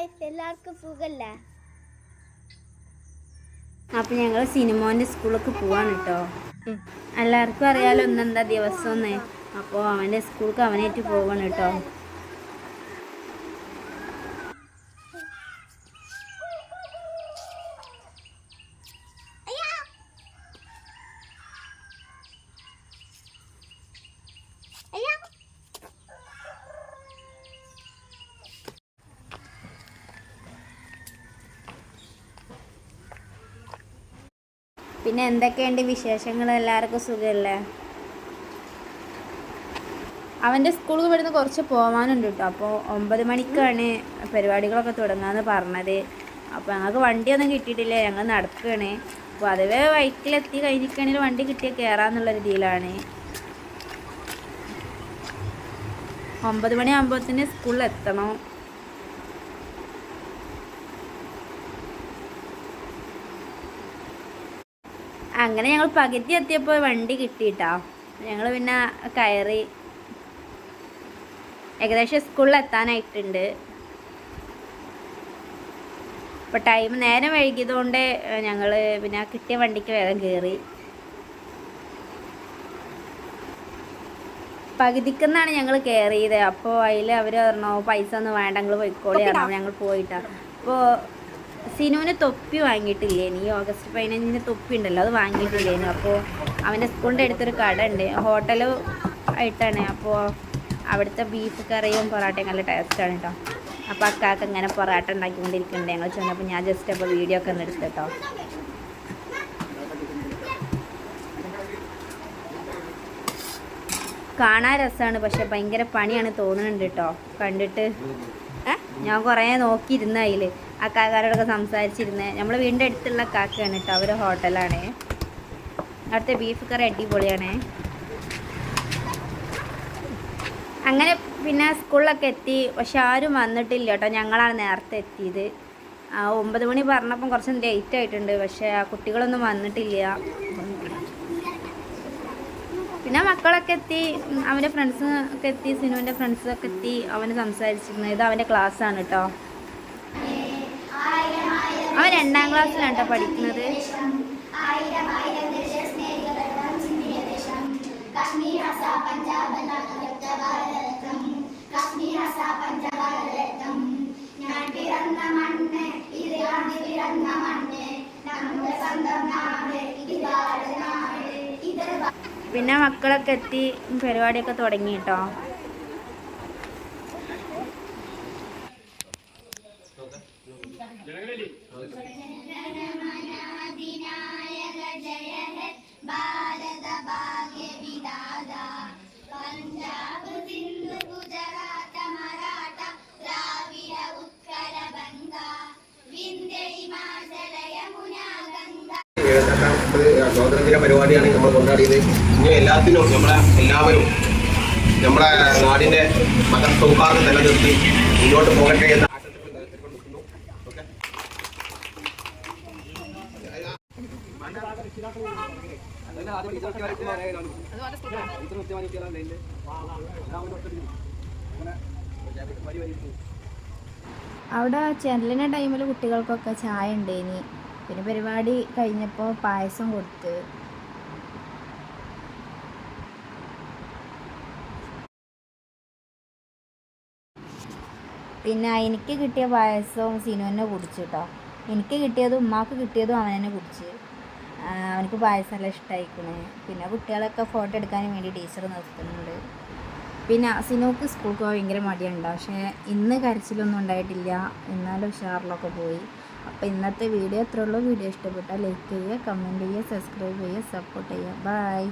Guys എല്ലാവർക്കും സുഖല്ലേ? അപ്പം ഞങ്ങൾ സിനിമോന്റെ സ്കൂളൊക്കെ പോവാണ് കേട്ടോ എല്ലാവർക്കും അറിയാലോ ഇന്നെന്താ ദിവസം എന്ന് അപ്പോൾ അവന്റെ സ്കൂൾക്ക് അവനായിട്ട് പോവാണ് കേട്ടോ പിന്നെ എന്തൊക്കെയുണ്ട് വിശേഷങ്ങൾ? എല്ലാവർക്കും സുഖമല്ലേ അവന്റെ സ്കൂളിൽ ഇവിടുന്ന് കുറച്ച് പോകാനുണ്ട് കേട്ടോ. അപ്പോൾ ഒമ്പത് മണിക്കാണ് പരിപാടികളൊക്കെ തുടങ്ങാമെന്ന് പറഞ്ഞത്. അപ്പോൾ ഞങ്ങൾക്ക് വണ്ടിയൊന്നും കിട്ടിയിട്ടില്ല. ഞങ്ങൾ നടക്കുകയാണ് അപ്പോൾ അതുവേ വൈക്കിലെത്തി കഴിഞ്ഞിട്ടാണെങ്കിൽ വണ്ടി കിട്ടിയാൽ കയറാന്നുള്ള രീതിയിലാണ് ഒമ്പത് മണി തന്നെ സ്കൂളിൽ എത്തണം അങ്ങനെ ഞങ്ങൾ പകുതി എത്തിയപ്പോൾ വണ്ടി കിട്ടിയിട്ടാ. ഞങ്ങൾ പിന്നെ കയറി. ഏകദേശം സ്കൂളിൽ എത്താനായിട്ടുണ്ട്. അപ്പോൾ ടൈം നേരം വൈകിയതുകൊണ്ട് ഞങ്ങൾ പിന്നെ കിട്ടിയ വണ്ടിക്ക് വേഗം കയറി പകുതിക്കെന്നാണ് ഞങ്ങൾ കയറിയത് അപ്പോൾ അതിൽ അവർ പറഞ്ഞു പൈസ ഒന്നും വേണ്ട ഞങ്ങൾ പോയിക്കോളി പറഞ്ഞു ഞങ്ങൾ പോയിട്ടാണ് അപ്പോൾ സിനുവിന് തൊപ്പി വാങ്ങിയിട്ടില്ലേനി ഈ ഓഗസ്റ്റ് പതിനഞ്ചിന് തൊപ്പി ഉണ്ടല്ലോ അത് വാങ്ങിയിട്ടില്ലേനു. അപ്പോൾ അവന്റെ സ്കൂളിന്റെ അടുത്തൊരു കട ഉണ്ട് ഹോട്ടൽ ആയിട്ടാണ്. അപ്പോൾ അവിടുത്തെ ബീഫ് കറിയും പൊറാട്ടയും നല്ല ടേസ്റ്റാണ് കേട്ടോ അപ്പോൾ അക്കാക്ക് ഇങ്ങനെ പൊറാട്ട ഉണ്ടാക്കിക്കൊണ്ടിരിക്കുന്നുണ്ട്. ഞങ്ങൾ ചെന്നപ്പോൾ ഞാൻ ജസ്റ്റ് അപ്പോൾ വീഡിയോ ഒക്കെ ഒന്ന് എടുത്തു കേട്ടോ കാണാൻ രസമാണ് പക്ഷെ ഭയങ്കര പണിയാണ് തോന്നുന്നുണ്ട് കേട്ടോ കണ്ടിട്ട്? ഞാൻ കുറേ നോക്കിയിരുന്ന അതിൽ ആ കാക്കാരോടൊക്കെ സംസാരിച്ചിരുന്നേ. നമ്മൾ വീടിന്റെ അടുത്തുള്ള കാക്കയാണ് കേട്ടോ അവർ ഹോട്ടലാണ്. അവിടുത്തെ ബീഫ് കറി അടിപൊളിയാണ്. അങ്ങനെ പിന്നെ സ്കൂളിലൊക്കെ എത്തി. പക്ഷെ ആരും വന്നിട്ടില്ല കേട്ടോ ഞങ്ങളാണ് നേരത്തെ എത്തിയത്. ആ ഒമ്പത് മണി പറഞ്ഞപ്പം കുറച്ച് ലേറ്റ് ആയിട്ടുണ്ട്. പക്ഷേ ആ കുട്ടികളൊന്നും വന്നിട്ടില്ല. പിന്നെ മക്കളൊക്കെ എത്തി. അവന്റെ ഫ്രണ്ട്സ് ഒക്കെ എത്തി സിനുവിന്റെ ഫ്രണ്ട്സൊക്കെ എത്തി. അവന് സംസാരിച്ചിരുന്നു ഇത് അവന്റെ ക്ലാസ് ആണ് കേട്ടോ അവൻ രണ്ടാം ക്ലാസ്സിലാണ് കേട്ടോ പഠിക്കുന്നത്. പിന്നെ മക്കളൊക്കെ എത്തി. പരിപാടിയൊക്കെ തുടങ്ങി കേട്ടോ സ്വാതന്ത്ര്യദിന പരിപാടിയാണ് നമ്മൾ കൊണ്ടാടിയത് ഇനി എല്ലാത്തിനും നമ്മളെ എല്ലാവരും നമ്മളെ നാടിന്റെ മത സൗഹാർദ്ദം നിലനിർത്തി മുന്നോട്ട് പോകട്ടെ എന്ന. അവിടെ ചെല്ലണ ടൈമിൽ കുട്ടികൾക്കൊക്കെ ചായ ഉണ്ടേനി പിന്നെ പരിപാടി കഴിഞ്ഞപ്പോൾ പായസം കൊടുത്ത്. പിന്നെ എനിക്ക് കിട്ടിയ പായസവും സിനു തന്നെ കുടിച്ചു കേട്ടോ എനിക്ക് കിട്ടിയതും ഉമ്മാക്ക് കിട്ടിയതും അവൻ തന്നെ കുടിച്ച്. അവനക്ക് പായസം എല്ലാം ഇഷ്ടമായിക്കണേ പിന്നെ കുട്ടികളൊക്കെ ഫോട്ടോ എടുക്കാൻ വേണ്ടി ടീച്ചർ നിർത്തുന്നുണ്ട്. പിന്നെ സിനുക്ക് സ്കൂൾക്ക് ഭയങ്കര മടിയുണ്ട്. പക്ഷേ ഇന്ന് കരച്ചിലൊന്നും ഉണ്ടായിട്ടില്ല. എന്നാലും ഉഷാറിലൊക്കെ പോയി. അപ്പോൾ ഇന്നത്തെ വീഡിയോ എത്ര ഉള്ളൂ. വീഡിയോ ഇഷ്ടപ്പെട്ടാൽ ലൈക്ക് ചെയ്യുക കമന്റ് ചെയ്യുക സബ്സ്ക്രൈബ് ചെയ്യുക സപ്പോർട്ട് ചെയ്യുക. ബൈ